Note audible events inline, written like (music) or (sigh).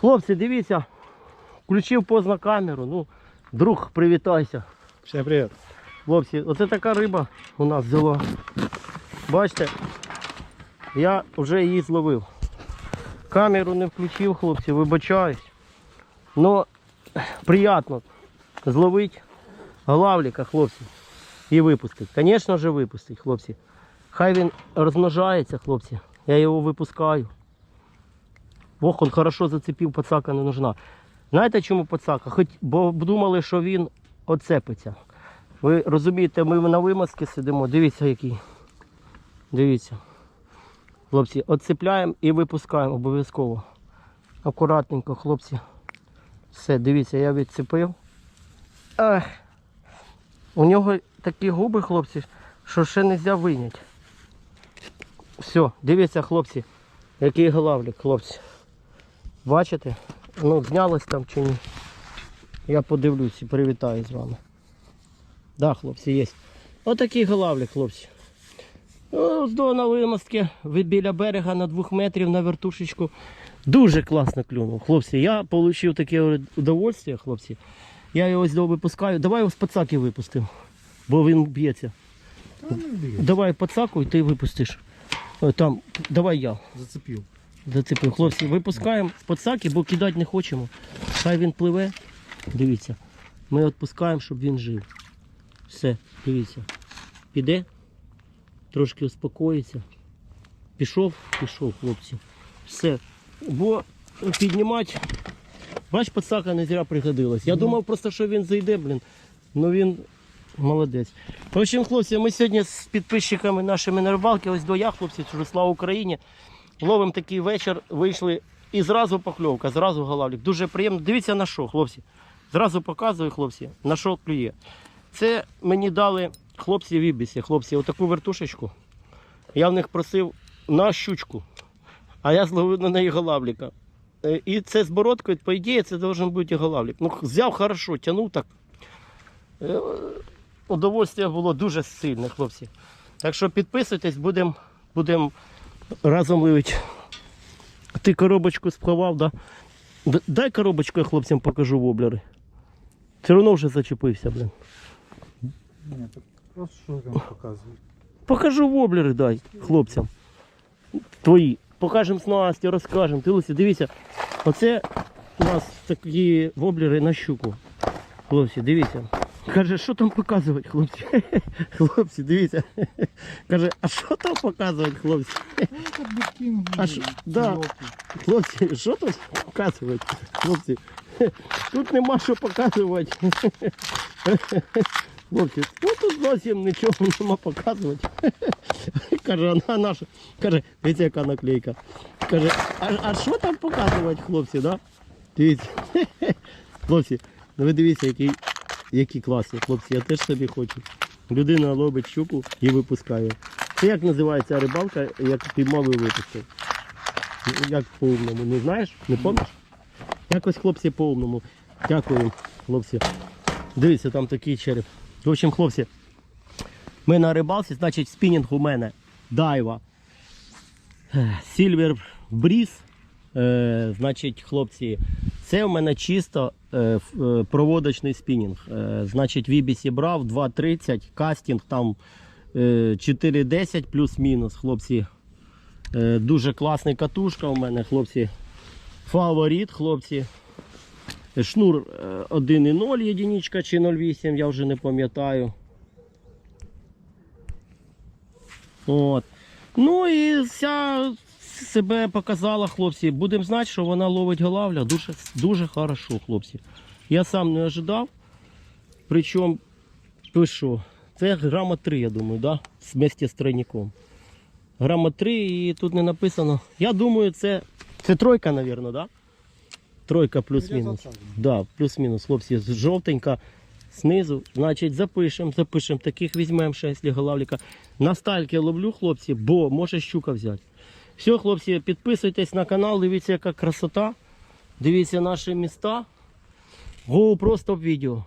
Хлопці, дивіться, включив поздно камеру. Ну, друг, привітайся. Всем привет. Хлопці, оце така риба у нас взяла. Бачите, я вже її зловив. Камеру не включив, хлопці, вибачаюсь. Но приємно зловити главліка, хлопці, і випустити. Звісно ж, випустить, хлопці. Хай він розмножається, хлопці. Я його випускаю. Бог, он хорошо зацепив, пацака не нужна. Знаєте чому пацака? Хоч, бо думали, що він оцепиться. Ви розумієте, ми на вимазки сидимо. Дивіться який. Дивіться. Хлопці, отцепляємо і випускаємо обов'язково. Акуратненько, хлопці. Все, дивіться, я відцепив. Ах. У нього такі губи, хлопці, що ще не можна виняти. Все, дивіться, хлопці, який главлік, хлопці. Бачите? Ну, знялось там чи ні. Я подивлюсь і привітаю з вами. Да, хлопці, є. Отакий голавлік, хлопці. Ну, на вимостки біля берега на двох метрів на вертушечку. Дуже класно клюнув. Хлопці, я отримав таке удовольствие, хлопці. Я його ось випускаю. Давай його з пацаки випустимо, бо він б'ється. Давай пацаку і ти випустиш. Там, давай я. Зацепил. Зацепив. Хлопці, випускаємо пацаки, бо кидати не хочемо. Хай він пливе. Дивіться. Ми відпускаємо, щоб він жив. Все, дивіться. Піде, трошки успокоїться. Пішов, пішов, хлопці. Все. Бо піднімати. Бач, пацака не зря пригодилась. Я думав просто, що він зайде, блін. Ну він молодець. В общем, хлопці, ми сьогодні з підписчиками нашими на рибалки, ось до я, хлопці, слава Україні. Ловимо такий вечір, вийшли і зразу покльовка, зразу голавлік. Дуже приємно. Дивіться на що, хлопці. Зразу показую, хлопці, на що клює. Це мені дали хлопці в Ібісі, хлопці, отаку вертушечку. Я в них просив на щучку, а я зловив на неї голавліка. Е, І це з бородкою, по ідеї, це должен бути голавлік. Ну, взяв хорошо, тянув так. Е, Удовольствие було дуже сильне, хлопці. Так що підписуйтесь, будемо будем разом ловити. Ти коробочку сховав, да? Дай коробочку, я хлопцям покажу воблери. Все одно вже зачепився, блин. Так просто что там показывают. Покажу воблери дай хлопцям. Твої. Покажемо снасті, розкажемо. Ти дивіться. Оце у нас такі воблери на щуку. Хлопці, дивіться. Каже, що там показувати, хлопці? (laughs) Хлопці, дивіться. Каже, а що там показувати, хлопці? А шо- да. Хлопці, що тут показувати? Хлопці, тут нема що показувати. Хлопці, ну тут зовсім нічого нема показувати. Каже, вона наша. Каже, дивіться, яка наклейка. Каже, а що там показувати, хлопці, да? Дивіться. Хлопці, ну ви дивіться, який, які класні. Хлопці, я теж собі хочу. Людина ловить щуку і випускає. Це як називається рибалка, як піймав і випустив. Як по-умному, не знаєш? Не пам'ятаєш? Якось хлопці по-умному. Дякую, хлопці. Дивіться, там такий череп. В общем, хлопці, ми на рибалці, значить, спінінг у мене дайва. Сільвер бріз. Е, значить, хлопці, це у мене чисто е, е, проводочний спінінг. Е, значить, Ібісі брав 2.30, кастинг там е, 4.10 плюс-мінус, хлопці. Е, Дуже класний катушка у мене, хлопці. Фаворит, хлопці. Е, Шнур е, 1,0 єдиничка чи 0,8, я вже не пам'ятаю. От. Ну і вся себе показала, хлопці. Будемо знати, що вона ловить голавля дуже, дуже хорошо, хлопці. Я сам не ожидав. Причому, що, це грама 3, я думаю, да? Вместе з тройником. Грама 3 і тут не написано. Я думаю, це, це тройка, мабуть, да? Тройка плюс-мінус. Да, плюс-мінус, хлопці, жовтенька знизу. Значить, запишемо, запишемо. Таких візьмемо ще, якщо голавліка. На стальки ловлю, хлопці, бо може щука взяти. Все, хлопці, підписуйтесь на канал, дивіться, яка красота. Дивіться наші міста. Гоу просто в відео.